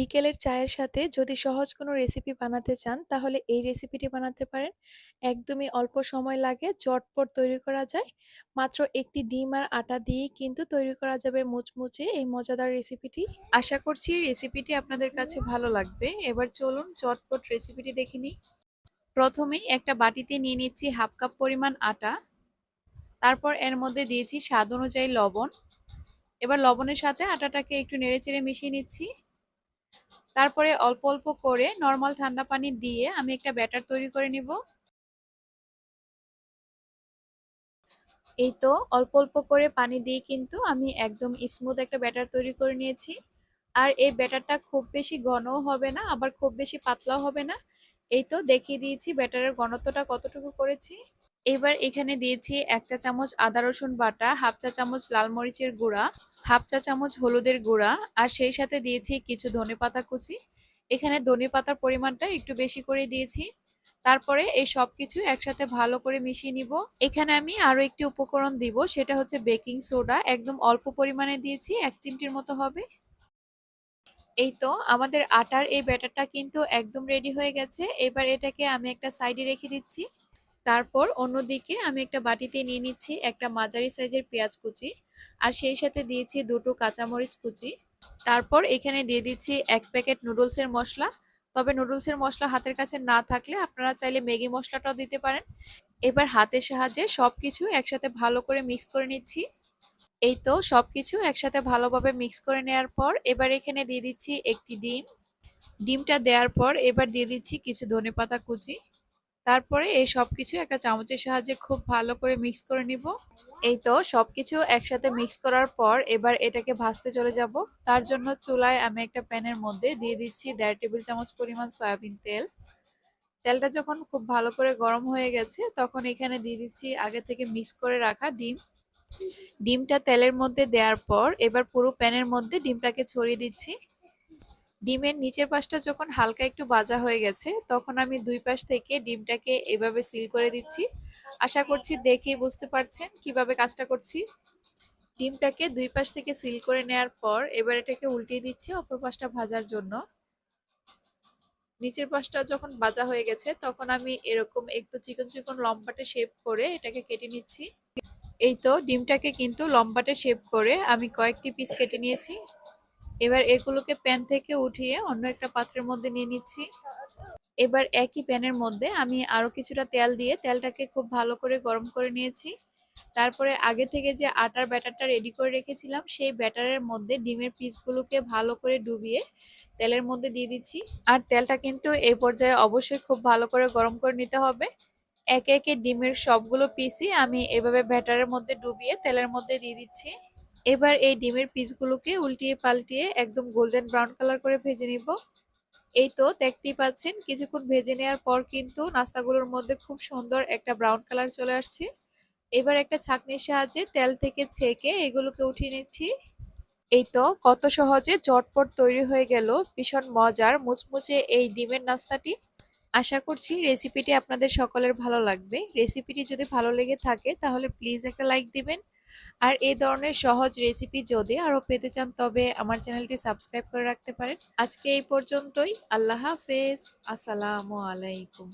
বিকেলের চায়ের সাথে যদি সহজ কোনো রেসিপি বানাতে চান তাহলে এই রেসিপিটি বানাতে পারেন। একদমই অল্প সময় লাগে, চটপট তৈরি করা যায়। মাত্র একটি ডিম আর আটা দিয়েই কিন্তু তৈরি করা যাবে মুচমুচে এই মজাদার রেসিপিটি। আশা করছি রেসিপিটি আপনাদের কাছে ভালো লাগবে। এবার চলুন চটপট রেসিপিটি দেখে নিই। প্রথমেই একটা বাটিতে নিয়ে নিচ্ছি হাফ কাপ পরিমাণ আটা। তারপর এর মধ্যে দিয়েছি স্বাদ অনুযায়ী লবণ। এবার লবণের সাথে আটাটাকে একটু নেড়েচেড়ে মিশিয়ে নিচ্ছি। তারপরে অল্প অল্প করে নর্মাল ঠান্ডা পানি দিয়ে আমি একটা ব্যাটার তৈরি করে নিব। এই তো অল্প অল্প করে পানি দিয়ে কিন্তু আমি একদম স্মুথ একটা ব্যাটার তৈরি করে নিয়েছি। আর এই ব্যাটারটা খুব বেশি ঘনও হবে না, আবার খুব বেশি পাতলাও হবে না। এই তো দেখিয়ে দিয়েছি ব্যাটারের ঘনত্বটা কতটুকু করেছি। এবার এখানে দিয়েছি এক চা চামচ আদা রসুন বাটা, হাফ চা চামচ লাল মরিচের গুঁড়া, হাফ চা চামচ হলুদের গুঁড়া, আর সেই সাথে দিয়েছি কিছু ধনে পাতা কুচি। এখানে ধনে পাতার পরিমাণটা একটু বেশি করে দিয়েছি। তারপরে এই সব কিছু একসাথে ভালো করে মিশিয়ে নিব। এখানে আমি আরও একটি উপকরণ দিব, সেটা হচ্ছে বেকিং সোডা। একদম অল্প পরিমাণে দিয়েছি, এক চিমটির মতো হবে। এই তো, আমাদের আটার এই ব্যাটারটা কিন্তু একদম রেডি হয়ে গেছে। এবার এটাকে আমি একটা সাইডে রেখে দিচ্ছি। তারপর অন্যদিকে আমি একটা বাটিতে নিয়ে নিচ্ছি একটা মাঝারি সাইজের পেঁয়াজ কুচি আর সেই সাথে দিয়েছি দুটো কাঁচামরিচ কুচি। তারপর এখানে দিয়ে দিচ্ছি এক প্যাকেট নুডলসের মশলা। তবে নুডলসের মশলা হাতের কাছে না থাকলে আপনারা চাইলে ম্যাগি মশলাটাও দিতে পারেন। এবার হাতের সাহায্যে সব কিছু একসাথে ভালো করে মিক্স করে নিচ্ছি। এই তো সব কিছু একসাথে ভালোভাবে মিক্স করে নেওয়ার পর এবার এখানে দিয়ে দিচ্ছি একটি ডিম। ডিমটা দেওয়ার পর এবার দিয়ে দিচ্ছি কিছু ধনে পাতা কুচি। তারপরে এই সব কিছু একটা চামচের সাহায্যে খুব ভালো করে মিক্স করে নিব। এই তো সবকিছু একসাথে মিক্স করার পর এবার এটাকে ভাজতে চলে যাব। তার জন্য চুলায় আমি একটা প্যানের মধ্যে দিয়ে দিচ্ছি দেড় টেবিল চামচ পরিমাণ সয়াবিন তেল। তেলটা যখন খুব ভালো করে গরম হয়ে গেছে, তখন এখানে দিয়ে দিচ্ছি আগে থেকে মিক্স করে রাখা ডিম। ডিমটা তেলের মধ্যে দেওয়ার পর এবার পুরো প্যানের মধ্যে ডিমটাকে ছড়িয়ে দিচ্ছি। ডিমের নিচের পাশটা যখন হালকা একটু বাজা হয়ে গেছে, তখন আমি দুই পাশ থেকে ডিমটাকে এভাবে সিল করে দিচ্ছি। আশা করছি দেখেই বুঝতে পারছেন কীভাবে কাজটা করছি। ডিমটাকে দুই পাশ থেকে সিল করে নেওয়ার পর এবার এটাকে উল্টিয়ে দিচ্ছি অপর পাশটা ভাজার জন্য। নিচের পাশটা যখন ভাজা হয়ে গেছে, তখন আমি এরকম একটু চিকন চিকন লম্বাটে শেপ করে এটাকে কেটে নিচ্ছি। এই তো ডিমটাকে কিন্তু লম্বাটে শেপ করে আমি কয়েকটি পিস কেটে নিয়েছি। এবার এগুলোকে প্যান থেকে উঠিয়ে অন্য একটা পাত্রের মধ্যে নিয়ে নিচ্ছি। এবার একই প্যানের মধ্যে আমি আরও কিছুটা তেল দিয়ে তেলটাকে খুব ভালো করে গরম করে নিয়েছি। তারপরে আগে থেকে যে আটার ব্যাটারটা রেডি করে রেখেছিলাম, সেই ব্যাটারের মধ্যে ডিমের পিসগুলোকে ভালো করে ডুবিয়ে তেলের মধ্যে দিয়ে দিচ্ছি। আর তেলটা কিন্তু এই পর্যায়ে অবশ্যই খুব ভালো করে গরম করে নিতে হবে। একে একে ডিমের সবগুলো পিসই আমি এভাবে ব্যাটারের মধ্যে ডুবিয়ে তেলের মধ্যে দিয়ে দিচ্ছি। এবার এই ডিমের পিসগুলোকে উল্টিয়ে পাল্টিয়ে একদম গোল্ডেন ব্রাউন কালার করে ভেজে নিব। এই তো দেখতেই পাচ্ছেন, কিছুক্ষণ ভেজে নেওয়ার পর কিন্তু নাস্তাগুলোর মধ্যে খুব সুন্দর একটা ব্রাউন কালার চলে আসছে। এবার একটা ছাঁকনির সাহায্যে তেল থেকে ছেঁকে এগুলোকে উঠিয়ে নিচ্ছি। এই তো কত সহজে চটপট তৈরি হয়ে গেল, ভীষণ মজার, মুচমুচে এই ডিমের নাস্তাটি। আশা করছি রেসিপিটি আপনাদের সকলের ভালো লাগবে। রেসিপিটি যদি ভালো লেগে থাকে তাহলে প্লিজ একটা লাইক দিবেন আর এই ধরনের সহজ রেসিপি যদি আরও পেতে চান, তবে আমার চ্যানেলটি সাবস্ক্রাইব করে রাখতে পারেন। আজকে এই পর্যন্তই। আল্লাহ হাফেজ। আসসালামু আলাইকুম।